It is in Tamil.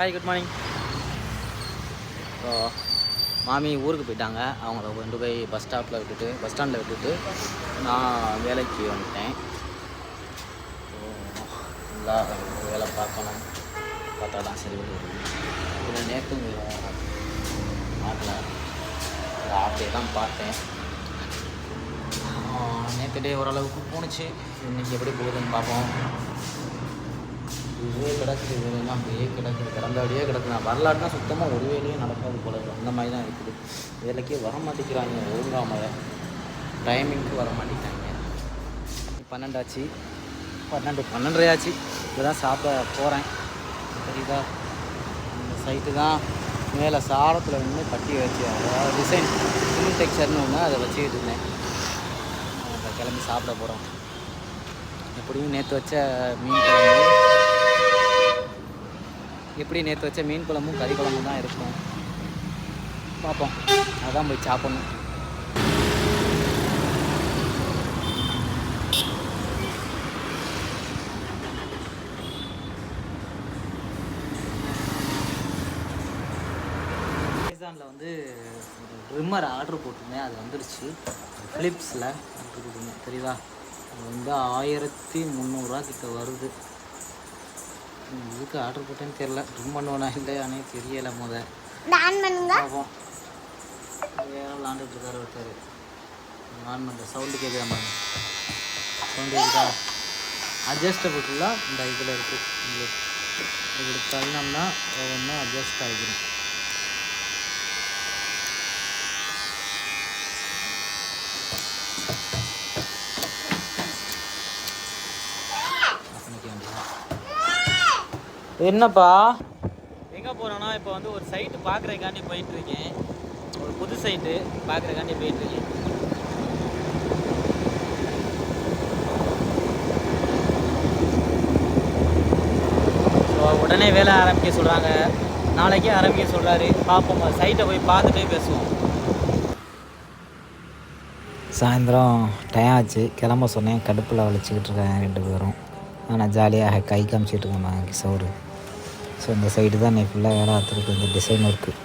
ஹாய் குட் மார்னிங் ஸோ மாமி ஊருக்கு போயிட்டாங்க. அவங்கள கொண்டு போய் பஸ் ஸ்டாப்பில் விட்டுட்டு பஸ் ஸ்டாண்டில் விட்டுட்டு நான் வேலைக்கு வந்துட்டேன். ஸோ நல்லா வேலை பார்க்கணும். பார்த்தா தான் சரி வருது இதில் நேற்றும் மாட்டல ஆஃப் டே தான் பார்த்தேன். நேற்று டே ஓரளவுக்கு போணுச்சு. இன்னைக்கு எப்படி போகுதுன்னு பார்ப்போம். இதுவே கிடக்குது வேலையெல்லாம் அப்படியே கிடக்குது கிடந்தபடியே கிடக்குது. நான் வரலாறுனா சுத்தமாக ஒரு வேலையும் நடக்காது போல அந்த மாதிரி தான் இருக்குது. வேலைக்கே வர மாட்டேங்கிறாங்க ஒழுங்காம டைமிங்க்கு வர மாட்டேங்கிறாங்க. பன்னெண்டாச்சு. பன்னெண்டு பன்னெண்டரையாச்சு. இப்போ தான் சாப்பிட போகிறேன் சரிதா? இந்த சைட்டு தான் மேலே சாரத்தில் வந்து கட்டி வச்சு அதாவது டிசைன் ஃபுல் டெக்ஸ்டர்னு ஒன்று அதை வச்சுக்கிட்டு இருந்தேன். இப்போ கிளம்பி சாப்பிட போகிறோம் எப்படியும் நேற்று வச்ச மீன் குழம்பு எப்படி நேற்று வச்ச மீன் குழம்பும் கறி குழம்பும் தான் இருக்கும். பார்ப்போம். அதான் போய் சாப்பிடணும். அமேசானில் வந்து ஒரு ட்ரிம்மர் ஆர்டர் போட்டிருந்தேன் அது வந்துருச்சு. ஃபிலிப்ஸில் தெரியுதா? அது வந்து ஆயிரத்தி முந்நூறுரூவா கிட்ட வருது. இதுக்கு ஆர்டர் போட்டேன்னு தெரில ட்ரிம் பண்ணுவேனா இல்லையானே தெரியலை முத. ஆன் பண்ணுங்க. பார்ப்போம். வேற விளாண்டுட்டு இருக்காரு ஒருத்தர். ஆன் பண்ணுற சவுண்டு கேட்குற மாதிரி சவுண்டு கேட்குதா அட்ஜஸ்டபுளாக இந்த இதில் இருக்குது உங்களுக்கு. இப்படி தள்ளினோம்னா ஒவ்வொன்றும் அட்ஜஸ்ட் ஆகிடும் என்னப்பா? எங்கே போகிறோன்னா இப்போ வந்து ஒரு சைட்டு பார்க்குறதுக்காண்டி போயிட்டுருக்கேன். ஒரு புது சைட்டு பார்க்குறதுக்காண்டி போயிட்டுருக்கேன். ஸோ உடனே வேலை ஆரம்பிக்க சொல்கிறாங்க நாளைக்கே ஆரம்பிக்க சொல்கிறாரு பார்ப்போம் சைட்டை போய் பார்த்துட்டே பேசுவோம். சாயந்தரம் டைம் ஆச்சு. கிளம்ப சொன்னேன். கடுப்பில் வலிச்சிக்கிட்டு இருக்கேன். ரெண்டு பேரும். ஆனால் ஜாலியாக கை காமிச்சிட்டு இருக்கேன் கிஷோரு ஸோ இந்த சைடு தான் இன்னைக்கு ஃபுல்லாக வேலை பார்த்துருக்கு இந்த டிசைன் இருக்குது